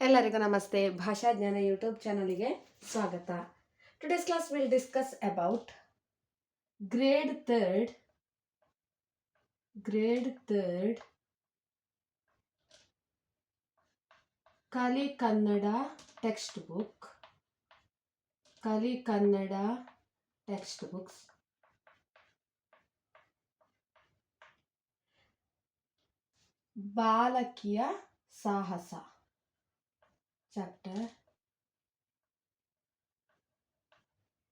ಎಲ್ಲರಿಗೂ ನಮಸ್ತೆ ಭಾಷಾ ಜ್ಞಾನ ಯೂಟ್ಯೂಬ್ ಚಾನಲಿಗೆ ಸ್ವಾಗತ today's class will discuss about grade third grade third ಕಲಿ ಕನ್ನಡ ಟೆಕ್ಸ್ಟ್ ಬುಕ್ ಕಲಿ ಕನ್ನಡ ಟೆಕ್ಸ್ಟ್ ಬುಕ್ಸ್ ಬಾಲಕಿಯ ಸಾಹಸ chapter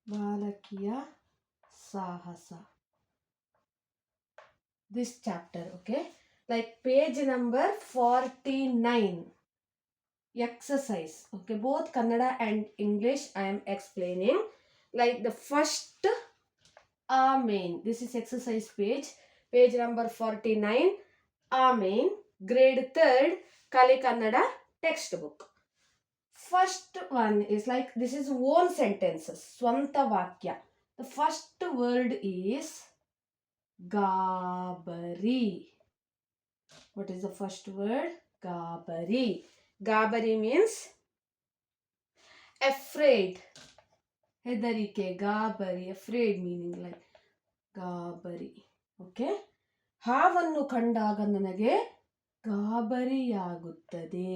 Balakiya Sahasa. This chapter, okay? Like page number 49. Exercise, okay? Both Kannada and English I am explaining. Like the first Amen. This is exercise page, page number 49. Amen. Grade 3rd, Kali Kannada textbook. First one is like this is own sentence ಸ್ವಂತ ವಾಕ್ಯ the first word is ಗಾಬರಿ what is the first word ಗಾಬರಿ ಗಾಬರಿ means afraid ಹೆದರಿಕೆ, ಗಾಬರಿ afraid meaning like ಗಾಬರಿ. Okay ಹಾವನ್ನು ಕಂಡಾಗ ನನಗೆ ಗಾಬರಿಯಾಗುತ್ತದೆ.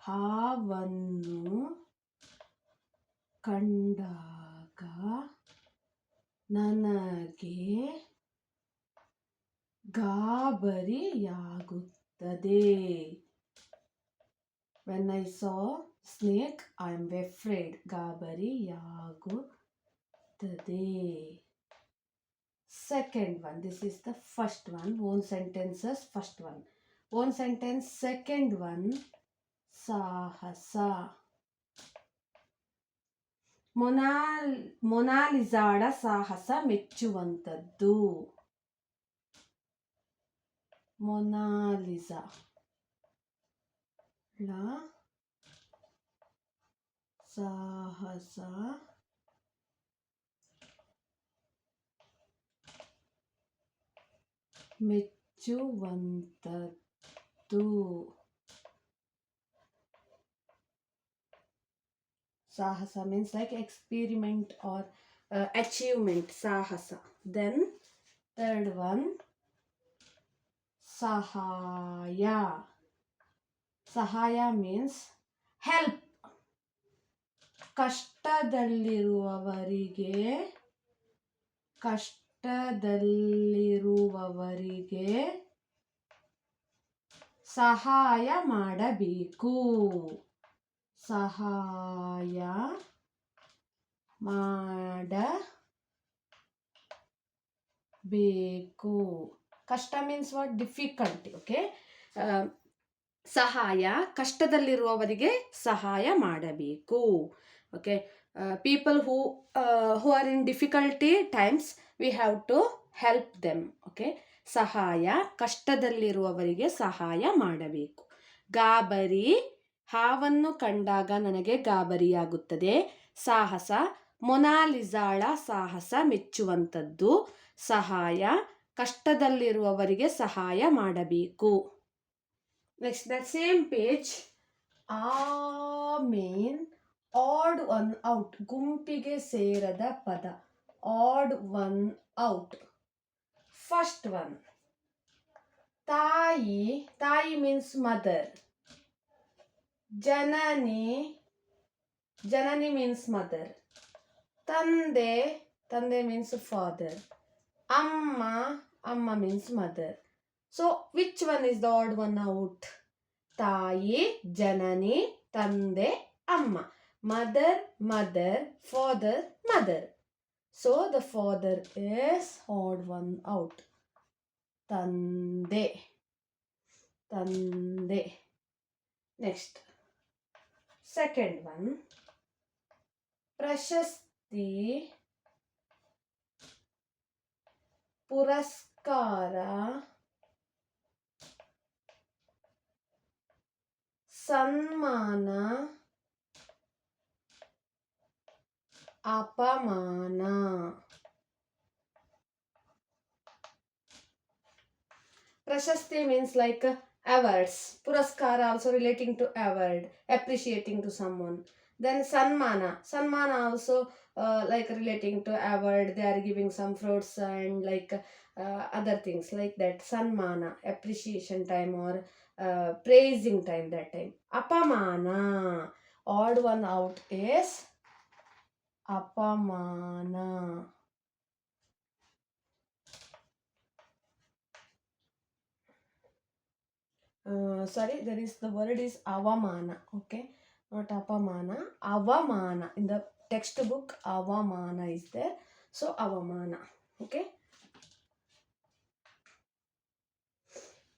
ಹಾವನ್ನು ಕಂಡಾಗ ನನಗೆ ಗಾಬರಿಯಾಗುತ್ತದೆ when I saw snake I am afraid ಗಾಬರಿಯಾಗುತ್ತದೆ second one this is the first one own sentences first one own sentence second one ಸಾಹಸ. ಮೊನಾಲ್ ಮೊನಾಲಿಸಾಳ ಸಾಹಸ ಮೆಚ್ಚುವಂಥದ್ದು. Mona Lisa. ಸಾಹಸ. ಮೆಚ್ಚುವಂಥದ್ದು. ಸಾಹಸ means like experiment or achievement ಸಾಹಸ. ದೆನ್ ಥರ್ಡ್ ಒನ್ ಸಹಾಯ. ಸಹಾಯ means help ಕಷ್ಟದಲ್ಲಿರುವವರಿಗೆ ಕಷ್ಟದಲ್ಲಿರುವವರಿಗೆ ಸಹಾಯ ಮಾಡಬೇಕು. ಸಹಾಯ ಮಾಡಬೇಕು. ಕಷ್ಟ ಮೀನ್ಸ್ ವಾಟ್ ಡಿಫಿಕಲ್ಟಿ ಓಕೆ ಸಹಾಯ, ಕಷ್ಟದಲ್ಲಿರುವವರಿಗೆ ಸಹಾಯ ಮಾಡಬೇಕು okay people who who are in difficulty times we have to help them okay ಸಹಾಯ, ಕಷ್ಟದಲ್ಲಿರುವವರಿಗೆ ಸಹಾಯ ಮಾಡಬೇಕು. ಗಾಬರಿ ಹಾವನ್ನು ಕಂಡಾಗ ನನಗೆ ಗಾಬರಿಯಾಗುತ್ತದೆ. ಸಾಹಸ, ಮೊನಾಲಿಸಾಳ ಸಾಹಸ ಮೆಚ್ಚುವಂಥದ್ದು. ಸಹಾಯ, ಕಷ್ಟದಲ್ಲಿರುವವರಿಗೆ ಸಹಾಯ ಮಾಡಬೇಕು. Next the same page main odd one out ಗುಂಪಿಗೆ ಸೇರದ ಪದ. Odd one out first one ತಾಯಿ ತಾಯಿ ಮೀನ್ಸ್ ಮದರ್ ಜನನಿ ಜನನಿ ಮೀನ್ಸ್ ಮದರ್ ತಂದೆ ತಂದೆ ಮೀನ್ಸ್ ಫಾದರ್ ಅಮ್ಮ ಅಮ್ಮ means mother so which one is the odd one out ತಾಯಿ ಜನನಿ ತಂದೆ ಅಮ್ಮ mother mother father mother so the father is odd one out ತಂದೆ ತಂದೆ ನೆಕ್ಸ್ಟ್ ಸೆಕೆಂಡ್ ಒನ್ ಪ್ರಶಸ್ತಿ ಪುರಸ್ಕಾರ ಸನ್ಮಾನ ಅಪಮಾನ. ಪ್ರಶಸ್ತಿ means like awards. Puraskara also relating to award appreciating to someone. Then sanmana. Sanmana also uh, like relating to award. They are giving some fruits and like uh, other things like that. Sanmana appreciation time or uh, praising time that time. Apamana. Odd one out is apamana Uh, sorry, there is the word is avamana. Okay, not apamana. Avamana in the textbook. Avamana is there. So avamana. Okay.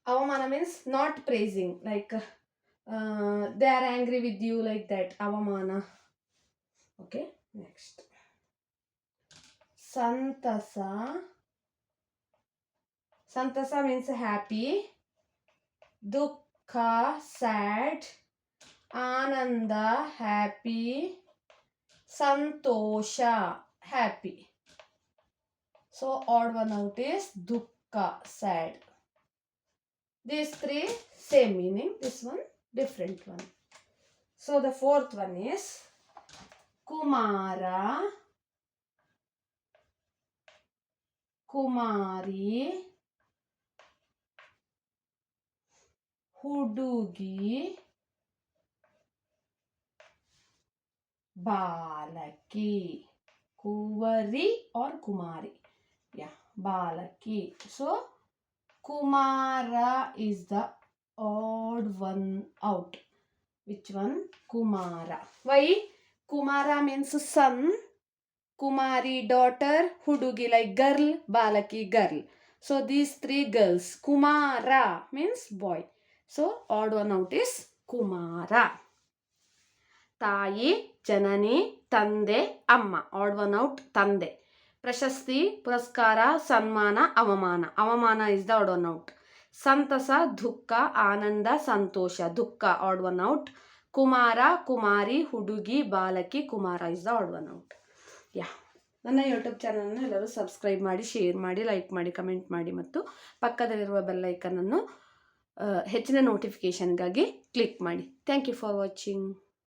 Avamana means not praising. Like uh, they are angry with you like that. Avamana. Okay. Next. Santasa. Santasa means happy. happy ದುಃಖ sad Ananda happy Santhosh happy so odd one out is ದುಃಖ sad these three same meaning this one different one so the fourth one is kumara kumari ಹುಡುಗಿ ಬಾಲಕಿ Kuwari or kumari yeah balaki so kumara is the odd one out which one kumara why kumara means son kumari daughter hudugi like girl balaki girl so these three girls kumara means boy so odd one out is Kumara ತಾಯಿ ಜನನಿ ತಂದೆ ಅಮ್ಮ add one out ತಂದೆ ಪ್ರಶಸ್ತಿ ಪುರಸ್ಕಾರ ಸನ್ಮಾನ ಅವಮಾನ ಅವಮಾನ is the odd one out ಸಂತಸ ದುಃಖ ಆನಂದ ಸಂತೋಷ ದುಃಖ ಆಡ್ ಒನ್ ಔಟ್ ಕುಮಾರ ಕುಮಾರಿ ಹುಡುಗಿ ಬಾಲಕಿ Kumara is the odd one out ಯಾ ನನ್ನ ಯೂಟ್ಯೂಬ್ ಚಾನಲನ್ನು ಎಲ್ಲರೂ ಸಬ್ಸ್ಕ್ರೈಬ್ ಮಾಡಿ ಶೇರ್ ಮಾಡಿ ಲೈಕ್ ಮಾಡಿ ಕಮೆಂಟ್ ಮಾಡಿ ಮತ್ತು ಪಕ್ಕದಲ್ಲಿರುವ ಬೆಲ್ಲೈಕನನ್ನು ಹೆಚ್ಚಿನ ನೋಟಿಫಿಕೇಷನ್ಗಾಗಿ ಕ್ಲಿಕ್ ಮಾಡಿ. Thank you for watching